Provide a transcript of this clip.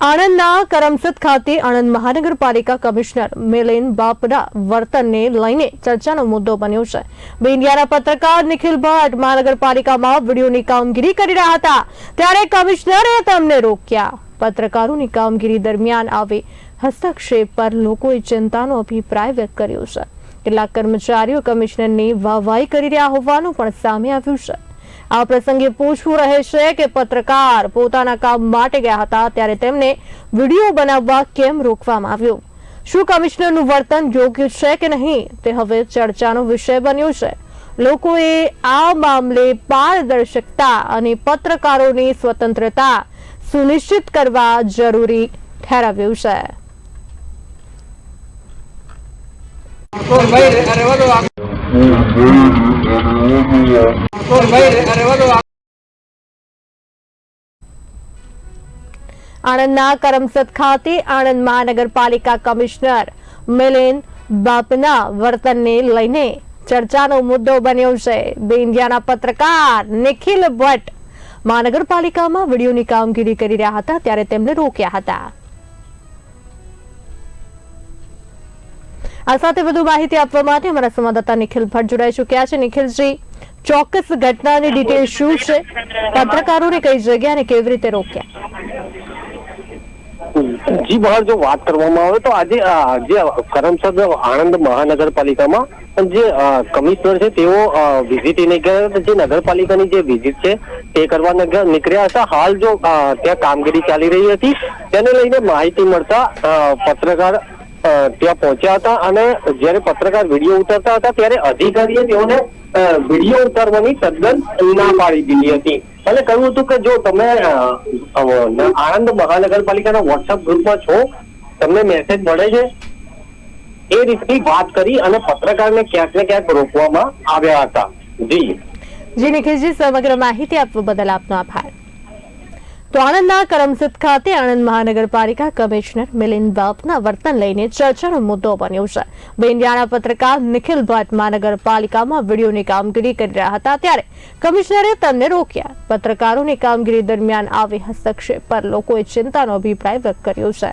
આણંદના કરમસદ ખાતે આણંદ મહાનગરપાલિકા કમિશનર મિલિન બાપરા વર્તનને લઈને ચર્ચાનો મુદ્દો બન્યો છે. બેંડિયાના પત્રકાર નિખિલ ભટ્ટ મહાનગરપાલિકામાં વિડીયોની કામગીરી કરી રહ્યા હતા. ત્યારે કમિશનરે તેમને રોક્યા. પત્રકારોની કામગીરી દરમિયાન આવી હસ્તક્ષેપ પર લોકોએ ચિંતાનો અભિપ્રાય વ્યક્ત કર્યો છે. કેટલાક કર્મચારીઓ કમિશનરની વાહવાહી કરી રહ્યા હોવાનું પણ સામે આવ્યું છે. આ પ્રસંગે પૂછવું રહે છે કે પત્રકાર પોતાના કામ માટે ગયા હતા ત્યારે તેમને વીડિયો બનાવવા કેમ રોકવામાં આવ્યો? શું કમિશનરનું વર્તન યોગ્ય છે કે નહીં? તે હવે ચર્ચાનો વિષય બન્યો છે. લોકોએ આ મામલે પારદર્શકતા અને પત્રકારોની સ્વતંત્રતા સુનિશ્ચિત કરવા જરૂરી ઠેરવ્યું છે. કોણ આ- આણંદના કરમસદ ખાતે આણંદ મહાનગરપાલિકા કમિશનર મિલિન બાપના વર્તનને લઈને ચર્ચાનો મુદ્દો બન્યો છે. બેંડિયાના પત્રકાર નિખિલ ભટ્ટ મહાનગરપાલિકામાં વિડીયોની કામગીરી કરી રહ્યા હતા, ત્યારે તેમને રોક્યા હતા. આ સાથે વધુ માહિતી આપવા માટે અમારા સંવાદદાતા નિખિલ ભટ્ટ જોડાઈ ચુક્યા છે. નિખિલજી ચોક્કસ ઘટનાની ડિટેલ શું છે? પત્રકારોને કઈ જગ્યા અને કેવી રીતે રોક્યા? જી, બહાર જો વાત કરવામાં આવે તો આજે જે કરમસદ આણંદ મહાનગરપાલિકામાં જે કમિશનર છે, તેઓ વિઝિટ ગયા. જે નગરપાલિકાની જે વિઝિટ છે, તે કરવા નીકળ્યા હતા. હાલ જો ત્યાં કામગીરી ચાલી રહી હતી, તેને લઈને માહિતી મળતા પત્રકાર ત્યાં પહોંચ્યા હતા અને જ્યારે પત્રકાર વીડિયો ઉતારતા હતા ત્યારે અધિકારીએ તેઓને વીડિયો ઉતારવાની તદ્દન ના પાડી દીધી હતી. અને કહ્યું હતું કે જો તમે આણંદ મહાનગરપાલિકાના વોટ્સઅપ ગ્રુપમાં છો, તમને મેસેજ મળે છે, એ રીતની વાત કરી અને પત્રકારને ક્યાંક ને ક્યાંક રોકવામાં આવ્યા હતા. જી. જી નિખિલજી, સમગ્ર માહિતી આપવા બદલ આપનો આભાર. તો આણંદના કરમસદ ખાતે આણંદ મહાનગરપાલિકા કમિશનર મિલિન બાપના વર્તન લઈને ચર્ચાનો મુદ્દો બન્યો છે. બેંડિયાના પત્રકાર નિખિલ ભટ્ટ મહાનગરપાલિકામાં વિડીયોની કામગીરી કરી રહ્યા હતા ત્યારે કમિશનરે તેમને રોક્યા. પત્રકારોની કામગીરી દરમિયાન આવી હસ્તક્ષેપ પર લોકોએ ચિંતાનો અભિપ્રાય વ્યક્ત કર્યો છે.